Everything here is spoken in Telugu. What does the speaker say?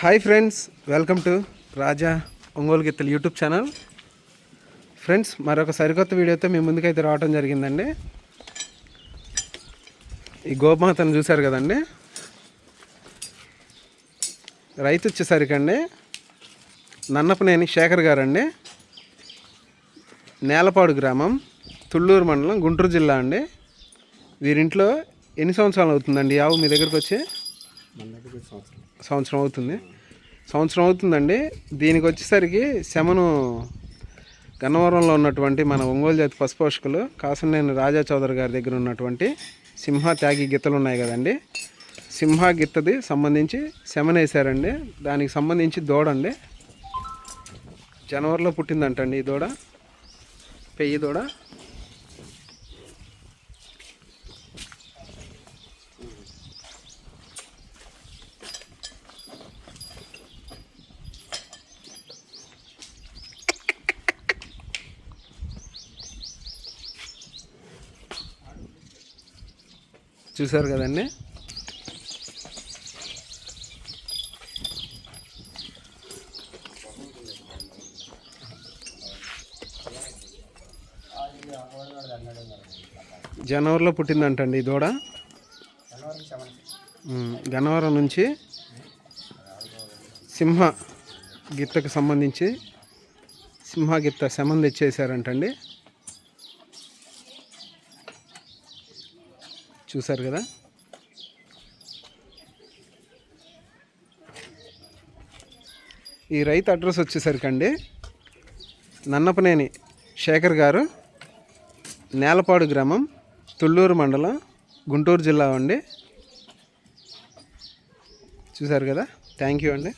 Hi friends welcome to Raja Ongole Gittalu YouTube channel friends మరొక సరికొత్త వీడియోతో మీ ముందుకైతే రావడం జరిగిందండి. ఈ గోమాతను చూశారు కదండి? రైతు వచ్చేసరికండి నన్నపనేని శేఖర్ గారండి. నేలపాడు గ్రామం తుళ్ళూరు మండలం గుంటూరు జిల్లా అండి. వీరింట్లో ఎన్ని సంవత్సరాలు అవుతుందండి ఆవు మీ దగ్గరకు వచ్చి సంవత్సరం అవుతుంది. సంవత్సరం అవుతుందండి. దీనికి వచ్చేసరికి శమను గన్నవరంలో ఉన్నటువంటి మన ఒంగోలు జాతి పశుపోషకులు కాసనేని రాజా చౌదరి గారి దగ్గర ఉన్నటువంటి సింహ త్యాగి గిత్తలు ఉన్నాయి కదండి. సింహ గిత్తది సంబంధించి శమనేశారండి దానికి సంబంధించి దూడ అండి. జనవరిలో పుట్టిందంటండి ఈ దూడ. పెయ్యి దూడ. చూసారు కదండి? జనవరిలో పుట్టిందంటండి ఈ దూడ? గన్నవరం నుంచి సింహ గిత్తకు సంబంధించి సింహ గిత్త శమం తెచ్చేసారంటండి చూసారు కదా? ఈ రైతు అడ్రస్ వచ్చేసరికి అండి నన్నపనేని శేఖర్ గారు నేలపాడు గ్రామం తుళ్ళూరు మండలం గుంటూరు జిల్లా అండి. చూసారు కదా? థ్యాంక్ యూ అండి.